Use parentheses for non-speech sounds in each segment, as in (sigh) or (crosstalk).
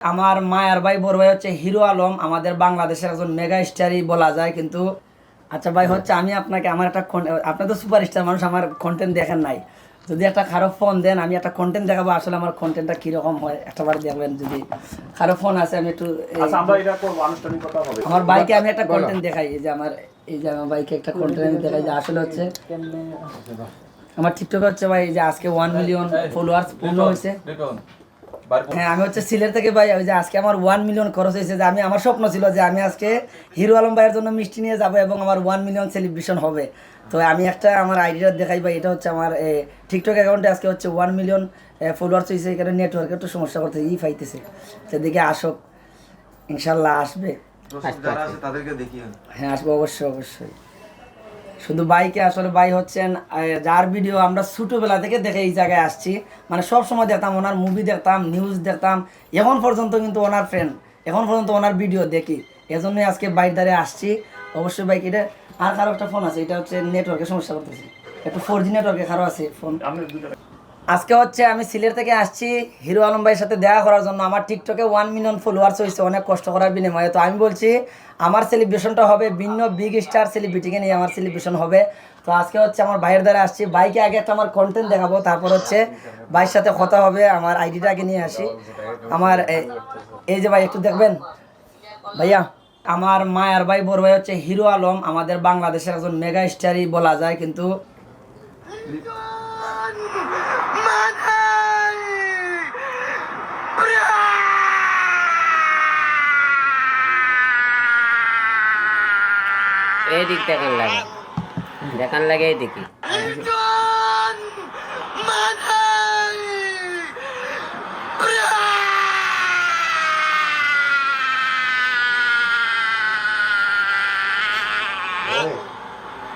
আমার মায়ার ভাই বড় ভাই হচ্ছে হিরো আলম আমাদের বাংলাদেশের একজন মেগা স্টারই বলা যায় কিন্তু আচ্ছা ভাই হচ্ছে আমি আপনাকে আমার একটা আপনি তো সুপার স্টার মানুষ আমার কন্টেন্ট দেখেন নাই। যদি একটা কারও ফোন দেন আমি একটা কন্টেন্ট দেখাবো আসলে আমার কন্টেন্টটা কীরকম হয় একটাবার দেখবেন যদি কারও ফোন আছে আমি একটু আচ্ছা আমরা এটা করব আনুষ্ঠানিকতা হবে। আমার বাইকে আমি একটা কন্টেন্ট দেখাই যে আমার এই যে আমার বাইকে একটা কন্টেন্ট আমি দেখাই যে আসলে হচ্ছে আমার টিকটকে হচ্ছে ভাই যে আজকে ওয়ান মিলিয়ন ফলোয়ার্স পূর্ণ হয়েছে। হ্যাঁ আমি হচ্ছে সিলেট থেকে ভাই ওই যে আজকে আমার ওয়ান মিলিয়ন খরচ হয়েছে যে আমি আমার স্বপ্ন ছিল যে আমি আজকে হিরো আলম ভাইয়ের জন্য মিষ্টি নিয়ে যাব এবং আমার ওয়ান মিলিয়ন সেলিব্রেশন হবে। তো আমি একটা আমার আইডিয়া দেখাই ভাই এটা হচ্ছে আমার টিকটক অ্যাকাউন্টে আজকে হচ্ছে ওয়ান মিলিয়ন ফলোয়ার্স হয়েছে এখানে নেটওয়ার্কে একটু সমস্যা করতে ই পাইতেছে সেদিকে আসুক ইনশাল্লাহ আসবে। হ্যাঁ আসব অবশ্যই অবশ্যই। শুধু বাইকে আসলে বাই হচ্ছেন যার ভিডিও আমরা ছোটোবেলা থেকে দেখে এই জায়গায় আসছি। মানে সব সময় দেখতাম, ওনার মুভি দেখতাম নিউজ দেখতাম। এখন পর্যন্ত কিন্তু ওনার ফ্রেন্ড এখন পর্যন্ত ওনার ভিডিও দেখি। এজন্যই আজকে বাইক দ্বারে আসছি। অবশ্যই বাইক এটা আর কারও একটা ফোন আছে, এটা হচ্ছে নেটওয়ার্কের সমস্যা করতেছি। একটু ফোর জি নেটওয়ার্কে কারও আছে ফোন আজকে হচ্ছে আমি সিলেট থেকে আসছি, হিরো আলম ভাইয়ের সাথে দেখা করার জন্য। আমার টিকটকে ওয়ান মিলিয়ন ফলোয়ার্স হয়েছে, অনেক কষ্ট করার বিনিময়ে। তো আমি বলছি, আমার সেলিব্রেশনটা হবে ভিন্ন বিগ স্টার সেলিব্রিটিকে নিয়ে আমার সেলিব্রেশন হবে। তো আজকে হচ্ছে আমার ভাইয়ের দ্বারা আসছি। বাইকে আগে একটা আমার কন্টেন্ট দেখাবো, তারপর হচ্ছে ভাইয়ের সাথে কথা হবে, আমার আইডিটা আগে নিয়ে আসি। আমার এই যে ভাই, একটু দেখবেন? ভাইয়া, আমার মায়ার ভাই, বড় ভাই হচ্ছে হিরো আলম। আমাদের বাংলাদেশের একজন মেগা স্টারই বলা যায়, কিন্তু এই দিক দেখান লাগে। দেখান লাগে এই দিকে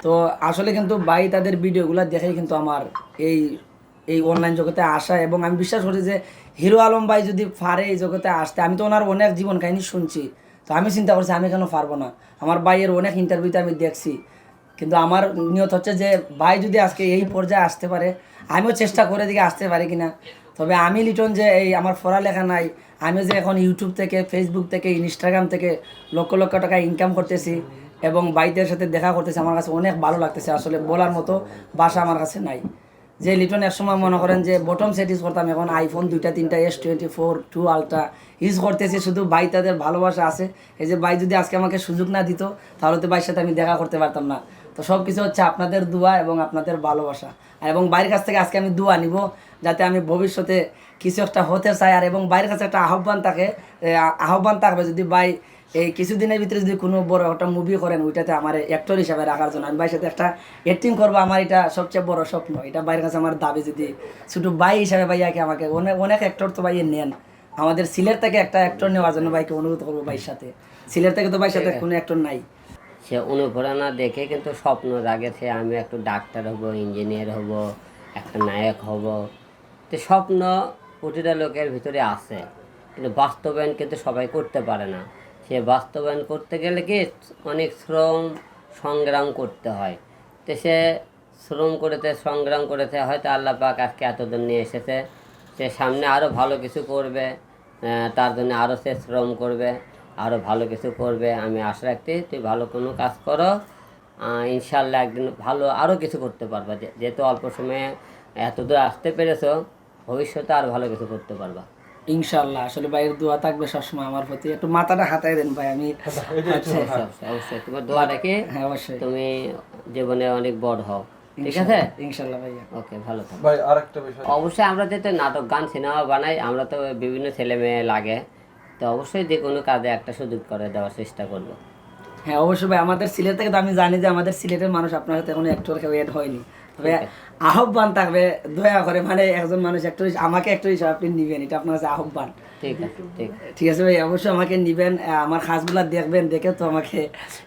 তো আসলে কিন্তু ভাই তাদের ভিডিওগুলো দেখেই কিন্তু আমার এই এই অনলাইন জগতে আসা এবং আমি বিশ্বাস করি যে হিরো আলম ভাই যদি পারে এই জগতে আসতে আমি তো ওনার অনেক জীবন কাহিনী শুনছি। তো আমি চিন্তা করছি, আমি কেন পারব না? আমার ভাইয়ের অনেক ইন্টারভিউতে আমি দেখছি। কিন্তু আমার নিয়ত হচ্ছে যে, ভাই যদি আজকে এই পর্যায়ে আসতে পারে, আমিও চেষ্টা করে দিকে আসতে পারি কিনা। তবে আমি লিটন যে এই আমার পড়ালেখা নাই, আমি যে এখন ইউটিউব থেকে ফেসবুক থেকে ইনস্টাগ্রাম থেকে লক্ষ লক্ষ টাকা ইনকাম করতেছি এবং ভাইদের সাথে দেখা করতেছি, আমার কাছে অনেক ভালো লাগতেছে। আসলে বলার মতো ভাষা আমার কাছে নাই। যে লিটন এক সময় মনে করেন যে বটম সেট ইউজ করতাম, এখন আইফোন দুইটা, তিনটা S twenty four two ultra use করতেছি, শুধু ভাই তাদের ভালোবাসা আছে। এই যে ভাই যদি আজকে আমাকে সুযোগ না দিত, তাহলে তো ভাইয়ের সাথে আমি দেখা করতে পারতাম না। তো সব কিছু হচ্ছে আপনাদের দোয়া এবং আপনাদের ভালোবাসা। আর এবং বাইরের কাছ থেকে আজকে আমি দোয়া নিব যাতে আমি ভবিষ্যতে কিছু একটা হতে চাই। আর এবং বাইরের কাছে একটা আহ্বান থাকে আহ্বান থাকবে যদি ভাই এই কিছুদিনের ভিতরে যদি কোনো বড় একটা মুভি করেন ওইটাতে আমার অ্যাক্টর হিসাবে রাখার জন্য। আমি ভাইয়ের সাথে একটা অ্যাক্টিং করব আমার এটা সবচেয়ে বড় স্বপ্ন। এটা বাইরের কাছে আমার দাবি যদি ছোটো ভাই হিসাবে ভাইয়াকে আমাকে অনেক অনেক অ্যাক্টর তো ভাইয়ে নেন। আমাদের সিলেট থেকে একটা অ্যাক্টর নেওয়ার জন্য ভাইকে অনুরোধ করব ভাইয়ের সাথে। সিলেট থেকে তো ভাইয়ের সাথে কোনো অ্যাক্টর নাই। সে অনুপ্রেরণা দেখে কিন্তু স্বপ্ন জাগে সে আমি একটু ডাক্তার হব ইঞ্জিনিয়ার হব, একটা নায়ক হব। তো স্বপ্ন প্রতিটা লোকের ভিতরে আছে, কিন্তু বাস্তবায়ন কিন্তু সবাই করতে পারে না। সে বাস্তবায়ন করতে গেলে কি অনেক শ্রম সংগ্রাম করতে হয়। তো সে শ্রম করেছে, সংগ্রাম করেছে, হয়তো আল্লাহ পাক আজকে এতদিন নিয়ে এসেছে। সে সামনে আরও ভালো কিছু করবে তার জন্য আরও সে শ্রম করবে। আরও ভালো কিছু করবে আমি আশা রাখছি তুই ভালো কোনো কাজ করো। ইনশাল্লাহ একদিন ভালো আরও কিছু করতে পারবা। যেহেতু অল্প সময়ে এত দূর আসতে পেরেছ ভবিষ্যতে আর ভালো কিছু করতে পারবা। ইনশাল্লাহ আসলে ভাইয়ের দোয়া থাকবে সবসময় আমার প্রতি। একটু মাথাটা হাতায় দেন ভাই আমি (laughs) অবশ্যই, অবশ্যই। তোমার দোয়া রেখে হ্যাঁ অবশ্যই। তুমি জীবনে অনেক বড় হও। ঠিক আছে? ইনশাল্লাহ ভাইয়া। ওকে ভালো থাকো। ভাই আরেকটা বিষয়। অবশ্যই আমরা যেহেতু নাটক গান সিনেমা বানাই আমরা তো বিভিন্ন ছেলে মেয়ে লাগে। তো অবশ্যই যে কোনো কাজে একটা সুযোগ করে দেওয়ার চেষ্টা করব। হ্যাঁ অবশ্যই ভাই আমাদের সিলেট থেকে তো আমি জানি যে আমাদের সিলেটের মানুষ আপনার সাথে এখনও একটু এড হয়নি। তবে আহ্বান থাকবে দয়া করে মানে একজন মানুষ একটু আমাকে একটু হিসাবে আপনি নিবেন এটা আপনার কাছে আহ্বান। ঠিক আছে ঠিক। ঠিক আছে ভাই অবশ্যই আমাকে নিবেন আমার কাজগুলো দেখবেন দেখে তো আমাকে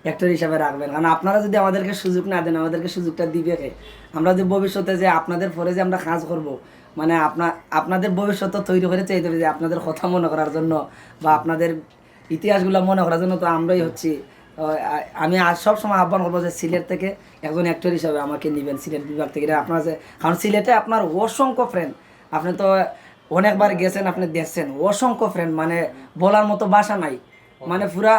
অ্যাক্টর হিসাবে রাখবেন। কারণ আপনারা যদি আমাদেরকে সুযোগ না দেন আমাদেরকে সুযোগটা দিবে কে? আমরা যে ভবিষ্যতে যে আপনাদের পরে যে আমরা কাজ করব মানে আপনার আপনাদের ভবিষ্যৎ তো তৈরি করে চাইতে হবে যে আপনাদের কথা মনে করার জন্য বা আপনাদের ইতিহাসগুলো মনে করার জন্য তো আমরাই হচ্ছি। আমি আজ সব সময় আহ্বান করব যে সিলেট থেকে একজন অ্যাক্টর হিসাবে আমাকে নেবেন সিলেট বিভাগ থেকে। আপনার যে কারণ সিলেটে আপনার অসংখ্য ফ্রেন্ড আপনি তো অনেকবার গেছেন আপনি দেখছেন। অসংখ্য ফ্রেন্ড মানে বলার মতো বাসা নাই। মানে পুরা